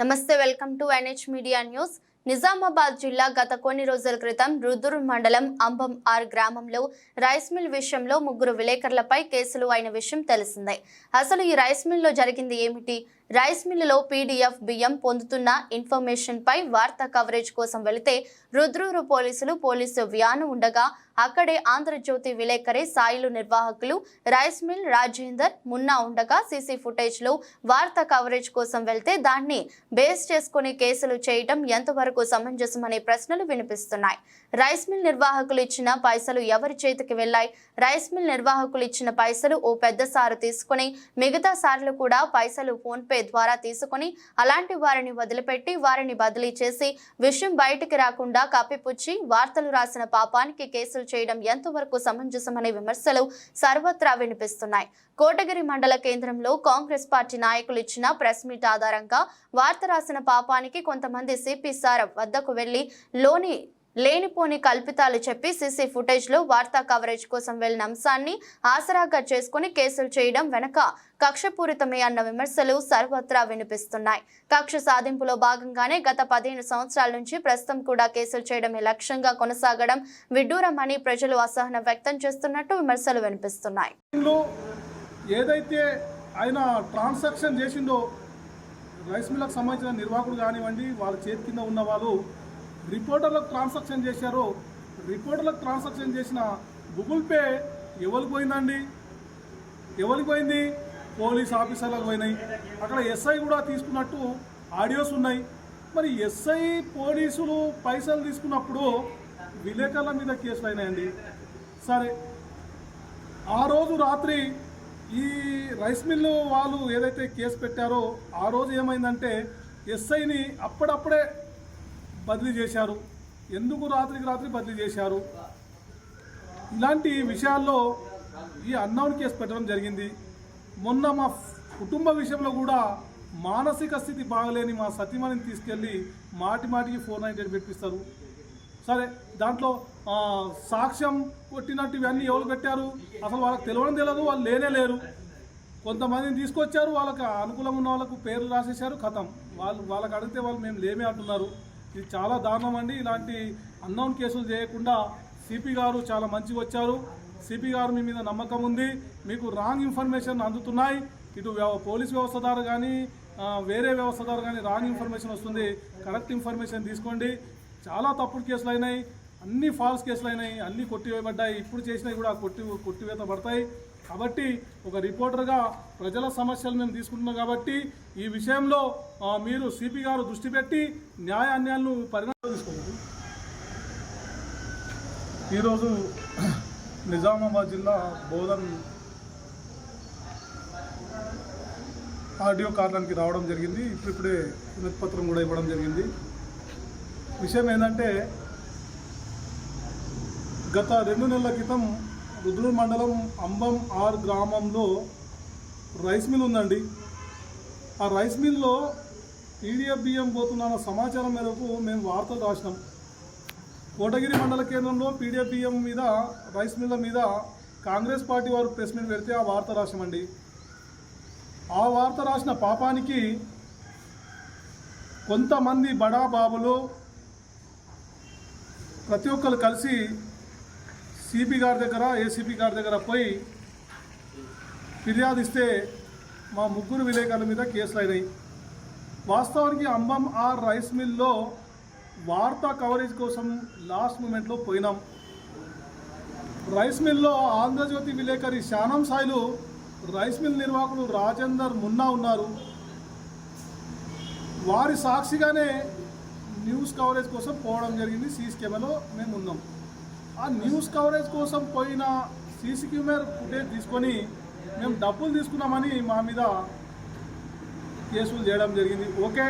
నమస్తే welcome to NH media news. Nizamabad జిల్లా గత కొన్ని రోజుల క్రితం రుద్దురు మండలం అంబం ఆర్ గ్రామంలో రైస్ మిల్ విషయంలో ముగ్గురు విలేకరులపై కేసులు అయిన విషయం తెలిసిందే. అసలు ఈ రైస్ మిల్లో జరిగింది ఏమిటి? రైస్ మిల్లులో పీడీఎఫ్ బియ్యం పొందుతున్న ఇన్ఫర్మేషన్పై వార్తా కవరేజ్ కోసం వెళితే రుద్రూరు పోలీసులు పోలీసు వ్యాను ఉండగా అక్కడే ఆంధ్రజ్యోతి విలేకరి సాయిలు నిర్వాహకులు రైస్ మిల్ రాజేందర్ మున్నా ఉండగా సీసీ ఫుటేజ్లో వార్తా కవరేజ్ కోసం వెళ్తే దాన్ని బేస్ చేసుకుని కేసులు చేయటం ఎంతవరకు సమంజసమనే ప్రశ్నలు వినిపిస్తున్నాయి. రైస్ మిల్ నిర్వాహకులు ఇచ్చిన పైసలు ఎవరి చేతికి వెళ్ళాయి? రైస్ మిల్ నిర్వాహకులు ఇచ్చిన పైసలు ఓ పెద్ద సారు తీసుకుని మిగతా సార్లు కూడా పైసలు ఫోన్పే పే ద్వారా తీసుకుని అలాంటి వారిని వదిలిపెట్టి వారిని బదిలీ చేసి విషయం బయటికి రాకుండా కప్పిపుచ్చి వార్తలు రాసిన పాపానికి కేసులు చేయడం ఎంతవరకు సమంజసమనే విమర్శలు సర్వత్రా వినిపిస్తున్నాయి. కోటగిరి మండల కేంద్రంలో కాంగ్రెస్ పార్టీ నాయకులు ఇచ్చిన ప్రెస్ మీట్ ఆధారంగా వార్త రాసిన పాపానికి కొంతమంది సిపి సార్ వద్దకు వెళ్ళి లోని లేనిపోని కల్పితాలు చెప్పి సీసీ ఫుటేజ్లో వార్తా కవరేజ్ కోసం వెళ్ళిన అంశాన్ని ఆసరాగా చేసుకుని కేసులు చేయడం వెనక కక్షపూరితమే అన్న విమర్శలు సర్వత్రా వినిపిస్తున్నాయి. కక్ష సాధింపులో భాగంగానే గత పదిహేను సంవత్సరాల నుంచి ప్రస్తుతం కూడా కేసులు చేయడమే లక్ష్యంగా కొనసాగడం విడ్డూరమని ప్రజలు అసహనం వ్యక్తం చేస్తున్నట్టు విమర్శలు వినిపిస్తున్నాయి. ఏదైతే ఆయన ట్రాన్సాక్షన్ చేసిండో రైస్ మిల్లకు సంబంధించిన నిర్వాహకుడు కానివ్వండి వాళ్ళ చేతి కింద ఉన్న వాళ్ళు రిపోర్టర్లకు ట్రాన్సాక్షన్ చేశారో రిపోర్టర్లకు ట్రాన్సాక్షన్ చేసిన గూగుల్ పే ఎవరికి పోయిందండి? ఎవరికి పోయింది? పోలీస్ ఆఫీసర్లకు పోయినాయి. అక్కడ ఎస్ఐ కూడా తీసుకున్నట్టు ఆడియోస్ ఉన్నాయి. మరి ఎస్ఐ పోలీసులు పైసలు తీసుకున్నప్పుడు విలేకరుల మీద కేసులు అయినాయండి. సరే ఆ రోజు రాత్రి ఈ రైస్ మిల్లు వాళ్ళు ఏదైతే కేసు పెట్టారో ఆ రోజు ఏమైందంటే ఎస్ఐని అప్పుడప్పుడే బదిలీ చేశారు. ఎందుకు రాత్రికి రాత్రి బదిలీ చేశారు? ఇలాంటి విషయాల్లో ఈ అన్నౌన్ కేసు పెట్టడం జరిగింది. మొన్న మా కుటుంబ విషయంలో కూడా మానసిక స్థితి బాగలేని మా సతీమణిని తీసుకెళ్ళి మాటి మాటికి ఫోర్ నైన్ ఎయిట్ పెట్టిస్తారు. సరే దాంట్లో సాక్ష్యం కొట్టినట్టు ఇవన్నీ ఎవరు పెట్టారు? అసలు వాళ్ళకి తెలియడం తెలియదు వాళ్ళు లేనే లేరు. కొంతమందిని తీసుకొచ్చారు వాళ్ళకి అనుకూలం ఉన్న వాళ్ళకు పేర్లు రాసేశారు కథం. వాళ్ళు వాళ్ళకి అడిగితే వాళ్ళు మేము లేమే అంటున్నారు. ఇది చాలా దారుణం అండి. ఇలాంటి అన్నౌన్ కేసులు చేయకుండా సిపి గారు చాలా మంచిగా వచ్చారు. సిపి గారు మీ మీద నమ్మకం ఉంది. మీకు రాంగ్ ఇన్ఫర్మేషన్ అందుతున్నాయి. ఇటు వ్యవ- పోలీస్ వ్యవస్థ ద్వారా కానీ వేరే వ్యవస్థ ద్వారా కానీ రాంగ్ ఇన్ఫర్మేషన్ వస్తుంది. కరెక్ట్ ఇన్ఫర్మేషన్ తీసుకోండి. చాలా తప్పుడు కేసులు అయినాయి. అన్ని ఫాల్స్ కేసులు అయినాయి. అన్నీ కొట్టివేయబడ్డాయి. ఇప్పుడు చేసినవి కూడా కొట్టి కొట్టివేత పడతాయి. కాబట్టి ఒక రిపోర్టర్గా ప్రజల సమస్యలు మేము తీసుకుంటున్నాం కాబట్టి ఈ విషయంలో మీరు సిపి గారు దృష్టి పెట్టి న్యాయ అన్యాయాలను పరిణామం ఈరోజు నిజామాబాద్ జిల్లా బోధన్ ఆడియో కార్యానికి రావడం జరిగింది. ఇప్పుడిప్పుడే వినతిపత్రం కూడా ఇవ్వడం జరిగింది. విషయం ఏంటంటే గత రెండు నెలల క్రితం రుద్రూరు మండలం అంబం ఆర్ గ్రామంలో రైస్ మిల్ ఉందండి. ఆ రైస్ మిల్లో పీడిఎఫ్ బియ్యం పోతున్న సమాచారం మేరకు మేము వార్తలు రాసినాం. కోటగిరి మండల కేంద్రంలో పీడిఎఫ్ బియ్యం మీద రైస్ మిల్ల మీద కాంగ్రెస్ పార్టీ వారు ప్రెస్ మీట్ పెడితే ఆ వార్త రాసామండి. ఆ వార్త రాసిన పాపానికి కొంతమంది బడా బాబులు ప్రతి ఒక్కరు కలిసి సిపి గారి దగ్గర ఏసీపీ గారి దగ్గర పోయి ఫిర్యాదు ఇస్తే మా ముగ్గురు విలేకరుల మీద కేసులు అయినాయి. వాస్తవానికి అంబం ఆర్ రైస్ మిల్లో వార్తా కవరేజ్ కోసం లాస్ట్ మూమెంట్లో పోయినాం. రైస్ మిల్లో ఆంధ్రజ్యోతి విలేకరి శానం సాయిలు రైస్ మిల్ నిర్వాహకుడు రాజేందర్ మున్నా ఉన్నారు. వారి సాక్షిగానే న్యూస్ కవరేజ్ కోసం పోవడం జరిగింది. సీసీ కెమెరాలో మేము ఉన్నాం. ఆ న్యూస్ కవరేజ్ కోసం పోయిన సీసీ కెమెరా ఫుటేజ్ తీసుకొని మేము డబ్బులు తీసుకున్నామని మా మీద కేసులు చేయడం జరిగింది. ఓకే.